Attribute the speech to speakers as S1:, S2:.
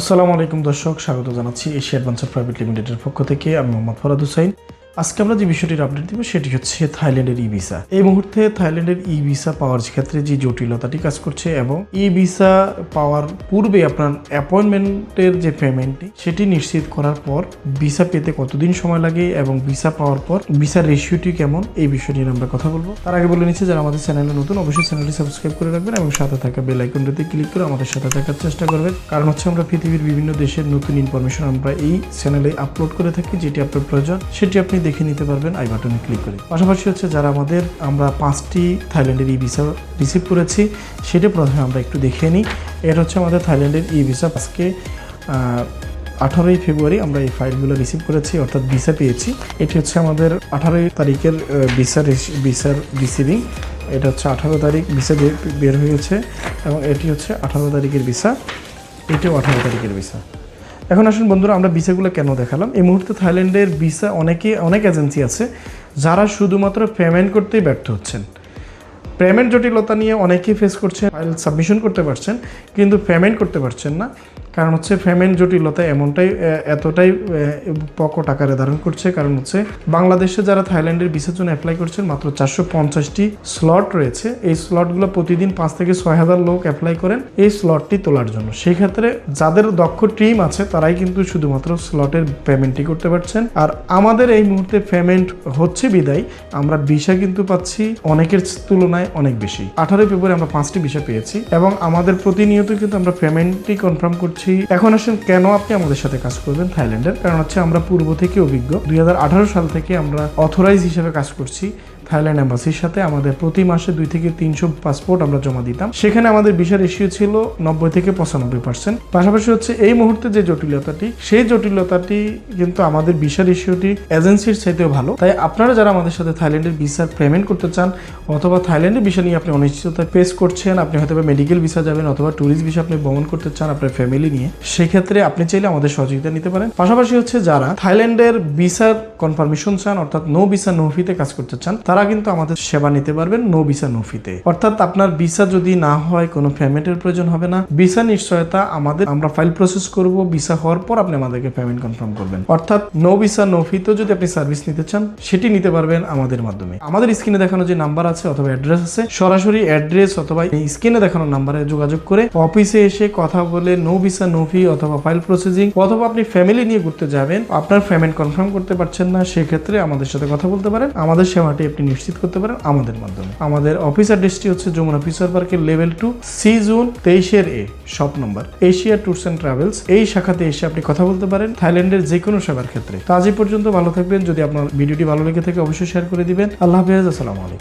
S1: আসসালামু আলাইকুম দর্শক, স্বাগত জানাচ্ছি এশিয়া অ্যাডভেঞ্চার প্রাইভেট লিমিটেডের পক্ষ থেকে। আমি মোহাম্মদ ফরাদ হুসাইন। আজকে আমরা যে বিষয়টির আপডেট দিব, সেটি হচ্ছে থাইল্যান্ডের ই ভিসা এই মুহূর্তে থাইল্যান্ডের ই ভিসা পাওয়ার ক্ষেত্রে যে জটিলতাটি কাজ করছে এবং ই ভিসা পাওয়ার পূর্বে আপনার অ্যাপয়েন্টমেন্টের যে পেমেন্টটি সেটি নিশ্চিত করার পর ভিসা পেতে কতদিন সময় লাগে এবং ভিসা পাওয়ার পর ভিসার রেশিওটি কেমন, এই বিষয় নিয়ে আমরা কথা বলব। তার আগে বলে নিচ্ছি, যারা আমাদের চ্যানেলে নতুন, অবশ্যই চ্যানেলটি সাবস্ক্রাইব করে রাখবেন এবং সাথে থাকা বেল আইকনটিতে ক্লিক করে আমাদের সাথে থাকার চেষ্টা করবেন। কারণ হচ্ছে আমরা পৃথিবীর বিভিন্ন দেশের নতুন ইনফরমেশন আমরা এই চ্যানেলে আপলোড করে থাকি, যেটি আপনার প্রয়োজন, সেটি আপনি দেখে নিতে পারবেন আই বাটনে ক্লিক করে। পাশাপাশি হচ্ছে যারা আমাদের, আমরা পাঁচটি থাইল্যান্ডের ই ভিসা রিসিভ করেছি, সেটা প্রথমে আমরা একটু দেখে নিই। এটা হচ্ছে আমাদের থাইল্যান্ডের ই ভিসা। আজকে আঠারোই ফেব্রুয়ারি আমরা এই ফাইলগুলো রিসিভ করেছি, অর্থাৎ ভিসা পেয়েছি। এটি হচ্ছে আমাদের আঠারোই তারিখের ভিসা ভিসার রিসিভিং এটা হচ্ছে আঠারো তারিখ, ভিসা বের হয়েছে এবং এটি হচ্ছে আঠারো তারিখের ভিসা। এটিও আঠারো তারিখের ভিসা। এখন আসুন বন্ধুরা, আমরা ভিসাগুলো কেন দেখালাম? এই মুহূর্তে থাইল্যান্ডের ভিসা অনেকে, অনেক এজেন্সি আছে যারা শুধুমাত্র পেমেন্ট করতেই ব্যর্থ হচ্ছেন। পেমেন্ট জটিলতা নিয়ে অনেকেই ফেস করছেন, ফাইল সাবমিশন করতে পারছেন, কিন্তু পেমেন্ট করতে পারছেন না। কারণ হচ্ছে পেমেন্ট জটিলতা এমনটাই এতটাই আহ, প্রকট আকারে ধারণ করছে। কারণ হচ্ছে বাংলাদেশে যারা থাইল্যান্ডের ভিসার জন্য অ্যাপ্লাই করছেন মাত্র চারশো পঞ্চাশটি স্লট রয়েছে। এই স্লটগুলো প্রতিদিন পাঁচ থেকে ছয় হাজার লোক অ্যাপ্লাই করেন এই স্লটটি তোলার জন্য। সেই ক্ষেত্রে যাদের দক্ষ টিম আছে তারাই কিন্তু শুধুমাত্র স্লটের পেমেন্টই করতে পারছেন। আর আমাদের এই মুহূর্তে পেমেন্ট হচ্ছে বিদায়। আমরা ভিসা কিন্তু পাচ্ছি অনেকের তুলনায় অনেক বেশি। আঠারোই ফেব্রুয়ারি আমরা পাঁচটি ভিসা পেয়েছি এবং আমাদের প্রতিনিয়ত কিন্তু আমরা পেমেন্টই কনফার্ম করছি এখন আসেন, কেন আপনি আমাদের সাথে কাজ করবেন থাইল্যান্ডের? কারণ হচ্ছে আমরা পূর্ব থেকে অভিজ্ঞ। দুই হাজার আঠারো সাল থেকে আমরা অথরাইজ হিসেবে কাজ করছি। থাইল্যান্ড অ্যাম্বাসির সাথে আমাদের প্রতি মাসে দুই থেকে তিনশো পাসপোর্ট আমরা জমা দিতাম। সেখানে আমাদের ভিসা রেশিও ছিল নব্বই থেকে পঁচানব্বই পার্সেন্ট পাশাপাশি হচ্ছে এই মুহূর্তে যে জটিলতাটি, সেই জটিলতাটি কিন্তু আমাদের ভিসা রেশিওটি এজেন্সির চাইতেও ভালো। তাই আপনারা যারা আমাদের সাথে থাইল্যান্ডের ভিসার পেমেন্ট করতে চান, অথবা থাইল্যান্ডের ভিসা নিয়ে আপনি অনিশ্চয়তা ফেস করছেন, আপনি হয়তো মেডিকেল ভিসা যাবেন অথবা ট্যুরিস্ট ভিসা আপনি ভ্রমণ করতে চান আপনার ফ্যামিলি নিয়ে, সেক্ষেত্রে আপনি চাইলে আমাদের সহযোগিতা নিতে পারেন। পাশাপাশি হচ্ছে যারা থাইল্যান্ডের ভিসার কনফার্মেশন চান, অর্থাৎ নো ভিসা নো ফিতে কাজ করতে চান, তারা কিন্তু আমাদের সেবা নিতে পারবেন নো ভিসা, নো ফিতে। অর্থাৎ আপনার ভিসা যদি না হয়, কোনো পেমেন্টের প্রয়োজন হবে না। ভিসা নিশ্চয়তা আমাদের, আমরা ফাইল প্রসেস করব, ভিসা হওয়ার পর আপনি আমাদেরকে পেমেন্ট কনফার্ম করবেন। অর্থাৎ নো ভিসা, নো যদি আপনি সার্ভিস নিতে চান, সেটি নিতে পারবেন আমাদের মাধ্যমে। আমাদের স্ক্রিনে দেখানো যে নাম্বার আছে অথবা অ্যাড্রেস আছে, সরাসরি অ্যাড্রেস অথবা স্ক্রিনে দেখানো নাম্বারে যোগাযোগ করে অফিসে এসে কথা বলে নো ভিসা, নো ফি অথবা ফাইল প্রসেসিং অথবা আপনি ফ্যামিলি নিয়ে ঘুরতে যাবেন, আপনার পেমেন্ট কনফার্ম করতে পারছেন না, সেক্ষেত্রে আমাদের সাথে কথা বলতে পারেন। আমাদের সেবাটি আপনি নিশ্চিত করতে পারেন আমাদের মাধ্যমে। আমাদের অফিস অ্যাড্রেসটি হচ্ছে যমুনা ফিচার পার্কের লেভেল টু সি জুন তেইশের A shop number Asia tours and travels এই শাখাতে এসে আপনি কথা বলতে পারেন থাইল্যান্ডের যে কোনো সেবার ক্ষেত্রে। তো আজ পর্যন্ত ভালো থাকবেন। যদি আপনার ভিডিওটি ভালো লেগে থাকে, অবশ্যই শেয়ার করে দিবেন। আল্লাহ হাফেজ, আসসালামু আলাইকুম।